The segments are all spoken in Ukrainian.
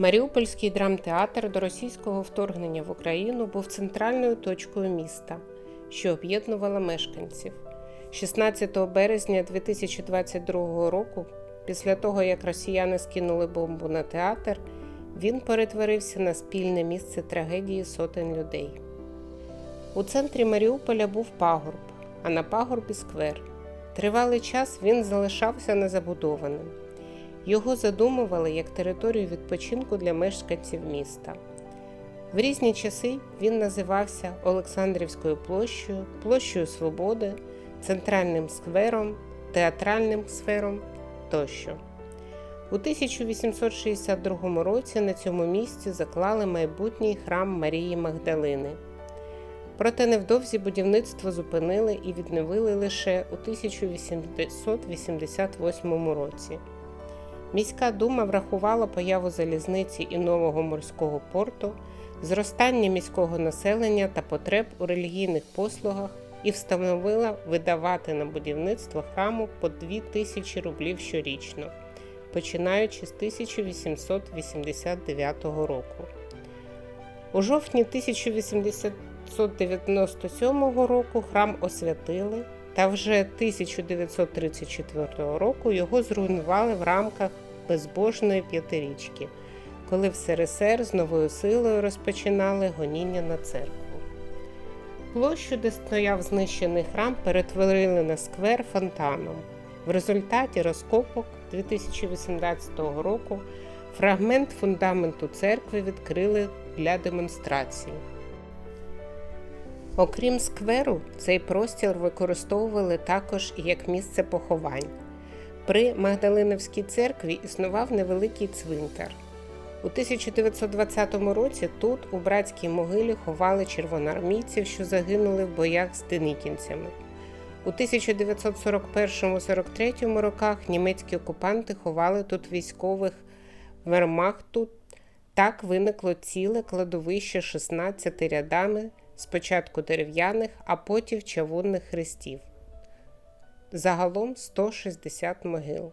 Маріупольський драмтеатр до російського вторгнення в Україну був центральною точкою міста, що об'єднувала мешканців. 16 березня 2022 року, після того як росіяни скинули бомбу на театр, він перетворився на спільне місце трагедії сотень людей. У центрі Маріуполя був пагорб, а на пагорбі сквер. Тривалий час він залишався незабудованим. Його задумували як територію відпочинку для мешканців міста. В різні часи він називався Олександрівською площею, площею Свободи, центральним сквером, театральним сфером тощо. У 1862 році на цьому місці заклали майбутній храм Марії Магдалини. Проте невдовзі будівництво зупинили і відновили лише у 1888 році. Міська дума врахувала появу залізниці і нового морського порту, зростання міського населення та потреб у релігійних послугах і встановила видавати на будівництво храму по 2 тисячі рублів щорічно, починаючи з 1889 року. У жовтні 1897 року храм освятили, та вже 1934 року його зруйнували в рамках безбожної п'ятирічки, коли в СРСР з новою силою розпочинали гоніння на церкву. Площу, де стояв знищений храм, перетворили на сквер фонтаном. В результаті розкопок 2018 року фрагмент фундаменту церкви відкрили для демонстрації. Окрім скверу, цей простір використовували також як місце поховань. При Магдалиновській церкві існував невеликий цвинтар. У 1920 році тут, у братській могилі, ховали червоноармійців, що загинули в боях з деникінцями. У 1941-43 роках німецькі окупанти ховали тут військових вермахту. Так виникло ціле кладовище 16 рядами, спочатку дерев'яних, а потім чавунних хрестів. Загалом 160 могил.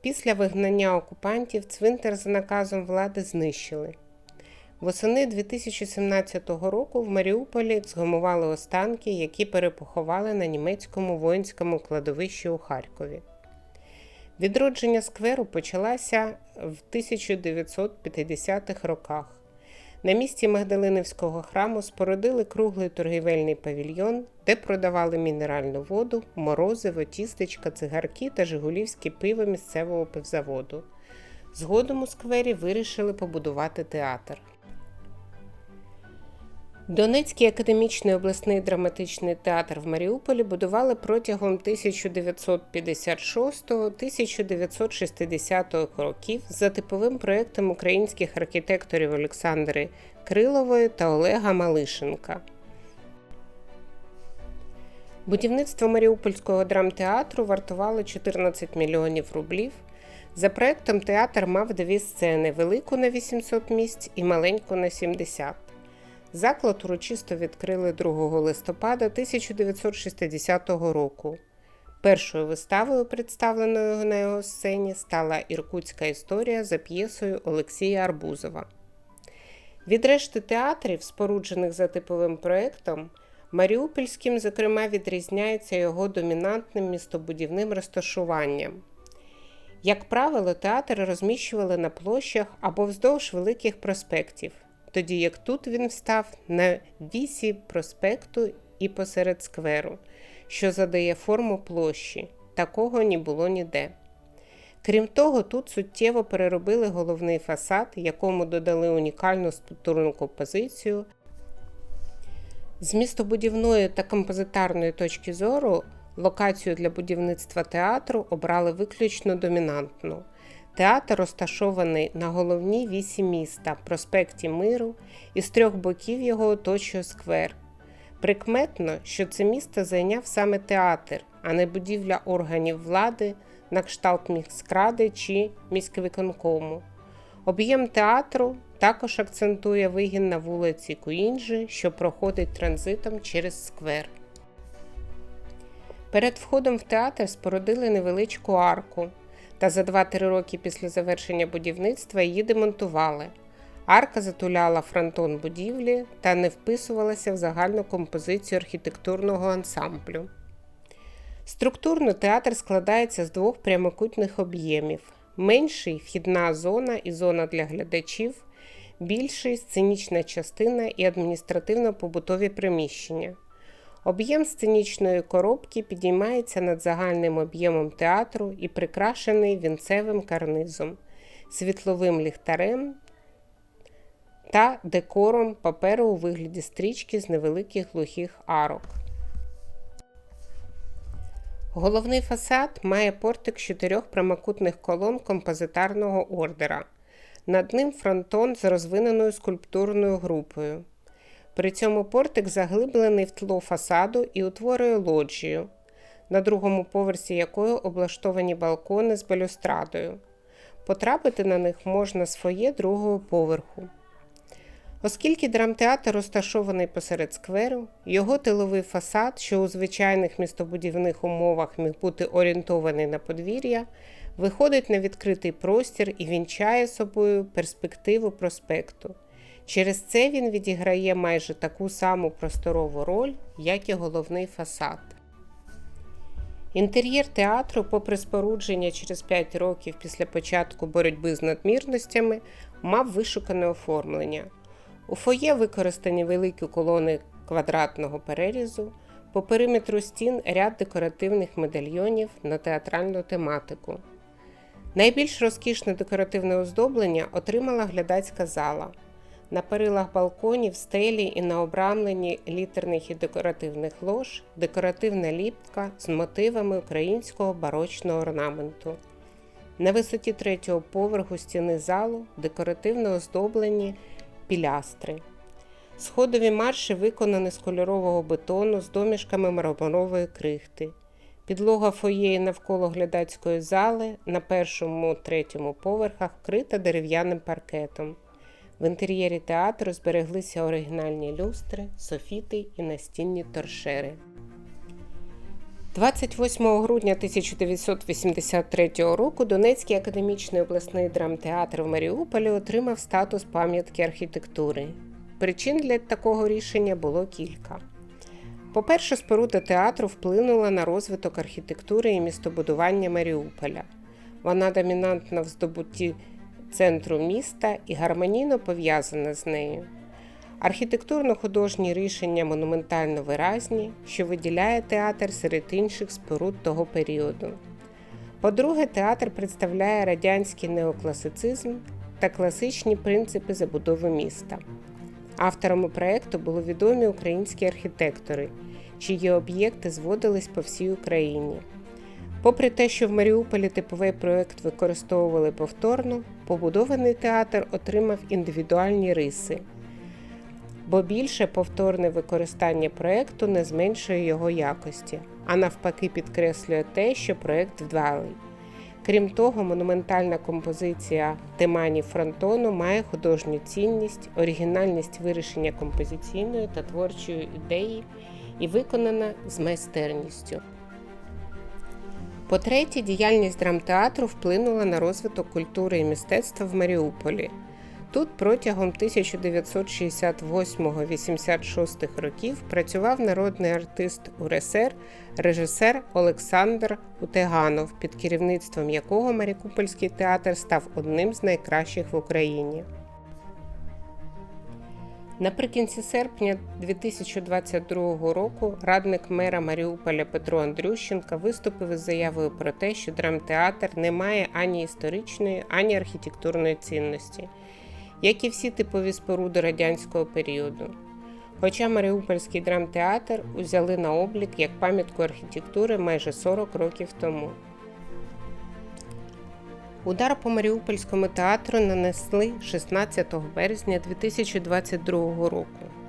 Після вигнання окупантів цвинтар за наказом влади знищили. Восени 2017 року в Маріуполі згумували останки, які перепоховали на німецькому воїнському кладовищі у Харкові. Відродження скверу почалося в 1950-х роках. На місці Магдалинівського храму спорудили круглий торгівельний павільйон, де продавали мінеральну воду, морозиво, тістечка, цигарки та жигулівське пиво місцевого пивзаводу. Згодом у сквері вирішили побудувати театр. Донецький академічний обласний драматичний театр в Маріуполі будували протягом 1996-1960 років за типовим проєктом українських архітекторів Олександри Крилової та Олега Малишенка. Будівництво Маріупольського драмтеатру вартувало 14 мільйонів рублів. За проєктом театр мав дві сцени: велику на 800 місць і маленьку на 70. Заклад урочисто відкрили 2 листопада 1960 року. Першою виставою, представленою на його сцені, стала Іркутська історія за п'єсою Олексія Арбузова. Від решти театрів, споруджених за типовим проєктом, Маріупольським, зокрема, відрізняється його домінантним містобудівним розташуванням. Як правило, театри розміщували на площах або вздовж великих проспектів тоді як тут він встав на вісі проспекту і посеред скверу, що задає форму площі. Такого не було ніде. Крім того, тут суттєво переробили головний фасад, якому додали унікальну структурну композицію. З містобудівної та композитарної точки зору локацію для будівництва театру обрали виключно домінантну. Театр розташований на головній вісі міста, проспекті Миру, і з трьох боків його оточує сквер. Прикметно, що це місто зайняв саме театр, а не будівля органів влади, на кшталт міськради чи міськвиконкому. Об'єм театру також акцентує вигін на вулиці Куінджі, що проходить транзитом через сквер. Перед входом в театр спорудили невеличку арку. Та за 2-3 роки після завершення будівництва її демонтували. Арка затуляла фронтон будівлі та не вписувалася в загальну композицію архітектурного ансамблю. Структурно театр складається з двох прямокутних об'ємів: менший вхідна зона і зона для глядачів, більший сценічна частина і адміністративно-побутові приміщення. Об'єм сценічної коробки підіймається над загальним об'ємом театру і прикрашений вінцевим карнизом, світловим ліхтарем та декором паперу у вигляді стрічки з невеликих глухих арок. Головний фасад має портик чотирьох прямокутних колон композитарного ордера. Над ним фронтон з розвиненою скульптурною групою. При цьому портик заглиблений в тло фасаду і утворює лоджію, на другому поверсі якої облаштовані балкони з балюстрадою. Потрапити на них можна з фоє другого поверху. Оскільки драмтеатр розташований посеред скверу, його тиловий фасад, що у звичайних містобудівних умовах міг бути орієнтований на подвір'я, виходить на відкритий простір і вінчає собою перспективу проспекту. Через це він відіграє майже таку саму просторову роль, як і головний фасад. Інтер'єр театру, попри спорудження через 5 років після початку боротьби з надмірностями, мав вишукане оформлення. У фоє використані великі колони квадратного перерізу, по периметру стін ряд декоративних медальйонів на театральну тематику. Найбільш розкішне декоративне оздоблення отримала глядацька зала. На перилах балконів, стелі і на обрамленні літерних і декоративних лож декоративна ліпка з мотивами українського барочного орнаменту. На висоті третього поверху стіни залу декоративно оздоблені пілястри. Сходові марші виконані з кольорового бетону з домішками мармурової крихти. Підлога фоєї навколо глядацької зали на першому третьому поверхах вкрита дерев'яним паркетом. В інтер'єрі театру збереглися оригінальні люстри, софіти і настінні торшери. 28 грудня 1983 року Донецький академічний обласний драмтеатр в Маріуполі отримав статус пам'ятки архітектури. Причин для такого рішення було кілька. По-перше, споруда театру вплинула на розвиток архітектури і містобудування Маріуполя. Вона домінантна в здобутті центру міста і гармонійно пов'язана з нею. Архітектурно-художні рішення монументально виразні, що виділяє театр серед інших споруд того періоду. По-друге, театр представляє радянський неокласицизм та класичні принципи забудови міста. Авторами проєкту були відомі українські архітектори, чиї об'єкти зводились по всій Україні. Попри те, що в Маріуполі типовий проєкт використовували повторно, побудований театр отримав індивідуальні риси, бо більше повторне використання проєкту не зменшує його якості, а навпаки, підкреслює те, що проєкт вдалий. Крім того, монументальна композиція Темані фронтону має художню цінність, оригінальність вирішення композиційної та творчої ідеї і виконана з майстерністю. По-третє, діяльність драмтеатру вплинула на розвиток культури і мистецтва в Маріуполі. Тут протягом 1968-86 років працював народний артист УРСР, режисер Олександр Утеганов, під керівництвом якого Маріупольський театр став одним з найкращих в Україні. Наприкінці серпня 2022 року радник мера Маріуполя Петро Андрющенка виступив із заявою про те, що драмтеатр не має ані історичної, ані архітектурної цінності, як і всі типові споруди радянського періоду. Хоча Маріупольський драмтеатр узяли на облік як пам'ятку архітектури майже 40 років тому. Удар по Маріупольському театру нанесли 16 березня 2022 року.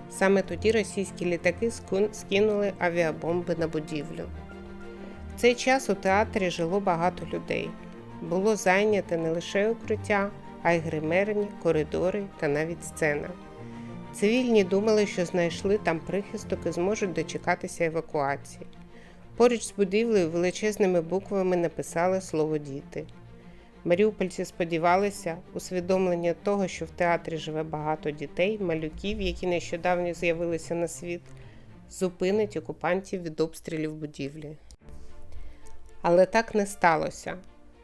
Саме тоді російські літаки скинули авіабомби на будівлю. В цей час у театрі жило багато людей. Було зайняте не лише укриття, а й гримерні, коридори та навіть сцена. Цивільні думали, що знайшли там прихисток і зможуть дочекатися евакуації. Поруч з будівлею величезними буквами написали слово діти. Маріупольці сподівалися, усвідомлення того, що в театрі живе багато дітей, малюків, які нещодавно з'явилися на світ, зупинить окупантів від обстрілів будівлі. Але так не сталося.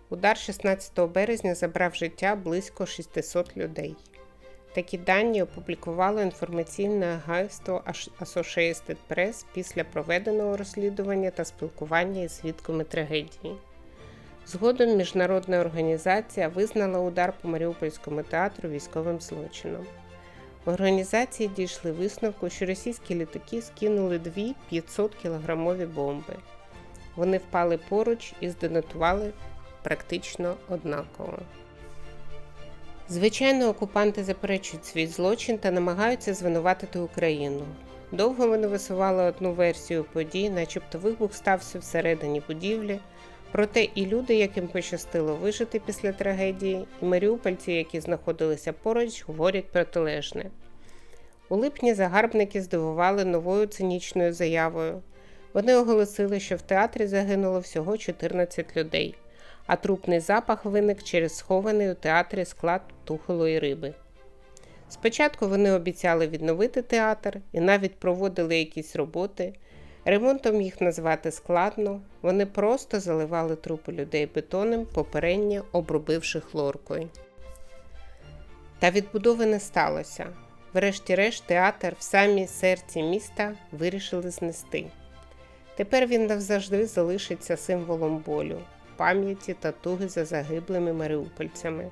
Удар 16 березня забрав життя близько 600 людей. Такі дані опублікувало інформаційне агентство Associated Press після проведеного розслідування та спілкування із свідками трагедії. Згодом міжнародна організація визнала удар по Маріупольському театру військовим злочином. В організації дійшли висновку, що російські літаки скинули дві 500 кілограмові бомби. Вони впали поруч і зденотували практично однаково. Звичайно, окупанти заперечують свій злочин та намагаються звинуватити Україну. Довго вони висували одну версію подій, начебто вибух стався всередині будівлі. Проте і люди, яким пощастило вижити після трагедії, і маріупольці, які знаходилися поруч, говорять протилежне. У липні загарбники здивували новою цинічною заявою. Вони оголосили, що в театрі загинуло всього 14 людей, а трупний запах виник через схований у театрі склад тухлої риби. Спочатку вони обіцяли відновити театр і навіть проводили якісь роботи. Ремонтом їх назвати складно, вони просто заливали трупи людей бетоном, попередньо обробивши хлоркою. Та відбудови не сталося. Врешті-решт, театр в самій серці міста вирішили знести. Тепер він навзавжди залишиться символом болю, пам'яті та туги за загиблими маріупольцями.